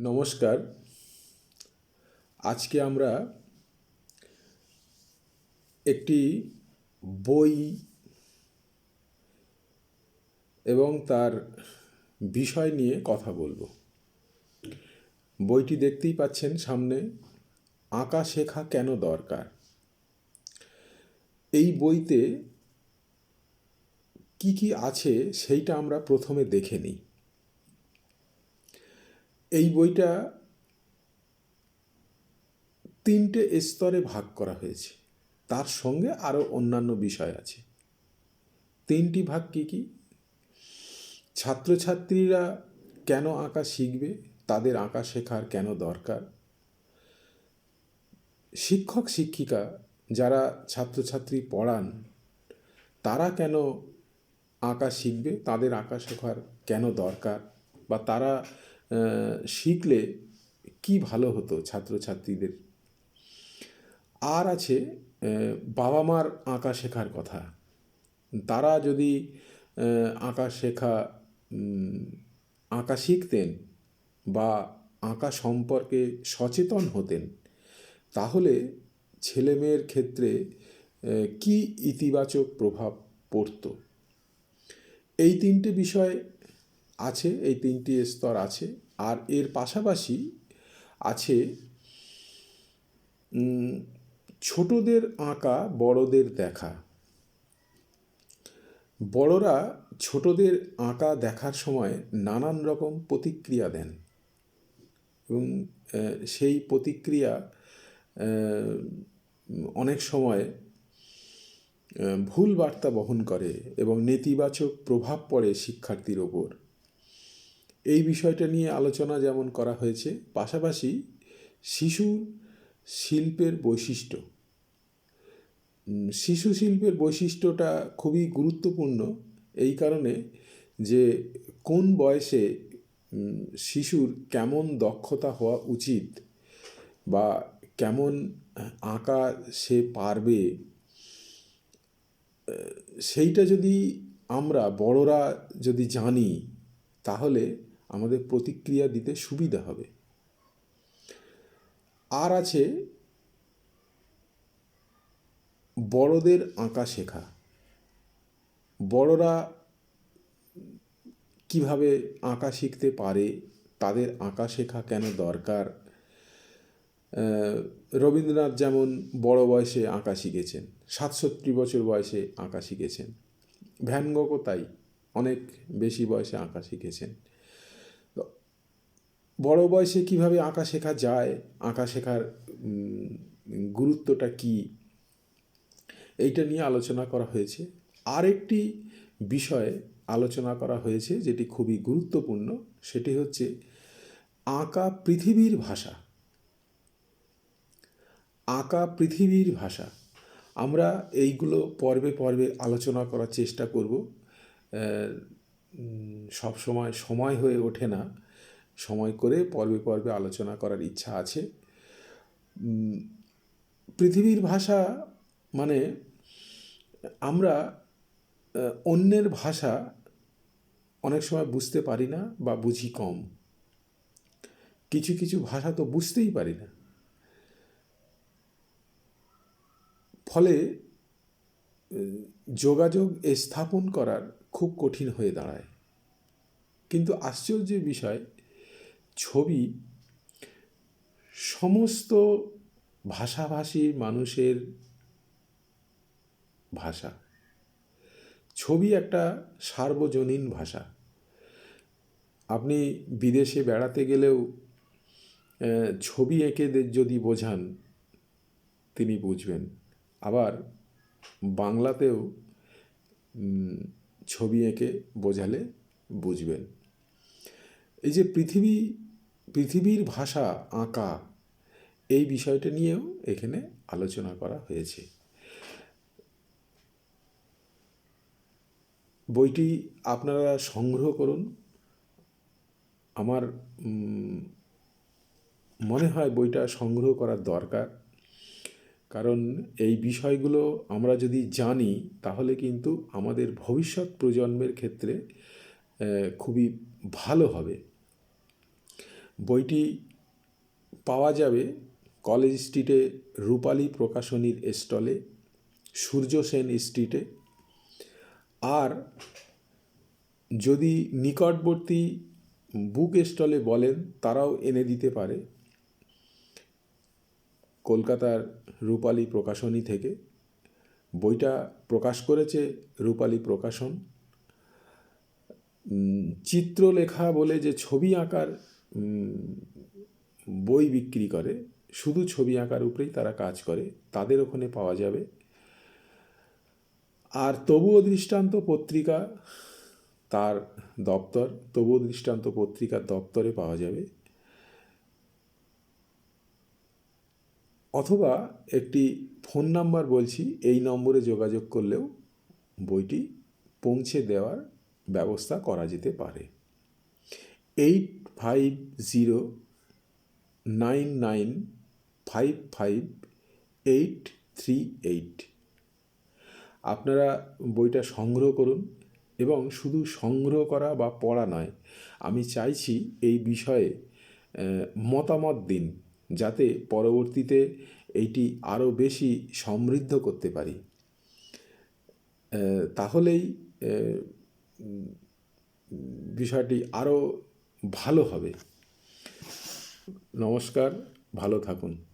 নমস্কার। আজকে আমরা একটি বই এবং তার বিষয় নিয়ে কথা বলব। বইটি দেখতেই পাচ্ছেন সামনে, আঁকা শেখা কেন দরকার? এই বইতে কি কি আছে সেইটা আমরা প্রথমে দেখে নিই। এই বইটা তিনটে স্তরে ভাগ করা হয়েছে। তার সঙ্গে আরও অন্যান্য বিষয় আছে। তিনটি ভাগ কী কী? ছাত্রছাত্রীরা কেন আঁকা শিখবে? তাদের আঁকা শেখার কেন দরকার? শিক্ষক, শিক্ষিকা যারা ছাত্রছাত্রী পড়ান, তারা কেন আঁকা শিখবে? তাদের আঁকা শেখার কেন দরকার? বা তারা শিখলে কি ভালো হতো ছাত্রছাত্রীদের? আর আছে বাবা মার আঁকা শেখার কথা। তারা যদি আঁকা শেখা আঁকা শিখতেন বা আঁকা সম্পর্কে সচেতন হতেন, তাহলে ছেলেমেয়ের ক্ষেত্রে কি ইতিবাচক প্রভাব পড়ত? এই তিনটে বিষয় আছে, এই তিনটি স্তর আছে। আর এর পাশাপাশি আছে ছোটদের আঁকা, বড়দের দেখা। বড়রা ছোটদের আঁকা দেখার সময় নানান রকম প্রতিক্রিয়া দেন এবং সেই প্রতিক্রিয়া অনেক সময় ভুল বার্তা বহন করে এবং নেতিবাচক প্রভাব পড়ে শিক্ষার্থীর ওপর। এই বিষয়টা নিয়ে আলোচনা যেমন করা হয়েছে, পাশাপাশি শিশু শিল্পের বৈশিষ্ট্য। শিশু শিল্পের বৈশিষ্ট্যটা খুবই গুরুত্বপূর্ণ এই কারণে যে কোন বয়সে শিশুর কেমন দক্ষতা হওয়া উচিত বা কেমন আঁকা সে পারবে সেইটা যদি আমরা বড়রা যদি জানি, তাহলে আমাদের প্রতিক্রিয়া দিতে সুবিধা হবে। আর আছে বড়দের আঁকা শেখা। বড়রা কীভাবে আঁকা শিখতে পারে, তাদের আঁকা শেখা কেন দরকার? রবীন্দ্রনাথ যেমন বড় বয়সে আঁকা শিখেছেন, সাতষট্টি বছর বয়সে আঁকা শিখেছেন, ভ্যান গগও তাই, অনেক বেশি বয়সে আঁকা শিখেছেন। বড় বয়সে কীভাবে আঁকা শেখা যায়? আঁকা শেখার গুরুত্বটা কি? এইটা নিয়ে আলোচনা করা হয়েছে। আরেকটি বিষয়ে আলোচনা করা হয়েছে যেটি খুবই গুরুত্বপূর্ণ, সেটি হচ্ছে আঁকা পৃথিবীর ভাষা। আঁকা পৃথিবীর ভাষা। আমরা এইগুলো পর্বে পর্বে আলোচনা করার চেষ্টা করব। সব সময় সময় হয়ে ওঠে না। সময় করে পর্বে পর্বে আলোচনা করার ইচ্ছা আছে। পৃথিবীর ভাষা মানে আমরা অন্যের ভাষা অনেক সময় বুঝতে পারি না বা বুঝি কম। কিছু কিছু ভাষা তো বুঝতেই পারি না। ফলে যোগাযোগ স্থাপন করার খুব কঠিন হয়ে দাঁড়ায়। কিন্তু আশ্চর্যের বিষয় ছবি সমস্ত ভাষাভাষী মানুষের ভাষা। ছবি একটা সার্বজনীন ভাষা। আপনি বিদেশে বেড়াতে গেলেও ছবি এঁকে যদি বোঝান, তিনি বুঝবেন। আবার বাংলাতেও ছবি এঁকে বোঝালে বুঝবেন। এই যে পৃথিবী পৃথিবীর ভাষা আঁকা এই বিষয়টা নিয়েও এখানে আলোচনা করা হয়েছে। বইটি আপনারা সংগ্রহ করুন। আমার মনে হয় বইটা সংগ্রহ করার দরকার। কারণ এই বিষয়গুলো আমরা যদি জানি, তাহলে কিন্তু আমাদের ভবিষ্যৎ প্রজন্মের ক্ষেত্রে খুবই ভালো হবে। বইটি পাওয়া যাবে কলেজ স্ট্রিটে রূপালী প্রকাশনীর স্টলে, সূর্য সেন স্ট্রিটে। আর যদি নিকটবর্তী বুক স্টলে বলেন, তারাও এনে দিতে পারে কলকাতার রূপালী প্রকাশনী থেকে। বইটা প্রকাশ করেছে রূপালী প্রকাশন। চিত্রলেখা বলে যে ছবি আঁকার বই বিক্রি করে, শুধু ছবি আঁকার উপরেই তারা কাজ করে, তাদের ওখানে পাওয়া যাবে। আর তবুও দৃষ্টান্ত পত্রিকা তার দপ্তর, তবুও দৃষ্টান্ত পত্রিকার দপ্তরে পাওয়া যাবে। অথবা একটি ফোন নাম্বার বলছি, এই নম্বরে যোগাযোগ করলেও বইটি পৌঁছে দেওয়ার ব্যবস্থা করা যেতে পারে। Eight five zero nine nine five five eight three eight আপনারা বইটা সংগ্রহ করুন এবং শুধু সংগ্রহ করা বা পড়া নয়, আমি চাইছি এই বিষয়ে মতামত দিন যাতে পরবর্তীতে এইটি আরও বেশি সমৃদ্ধ করতে পারি। তাহলেই বিষয়টি আরও ভালো হবে। নমস্কার ভালো থাকুন।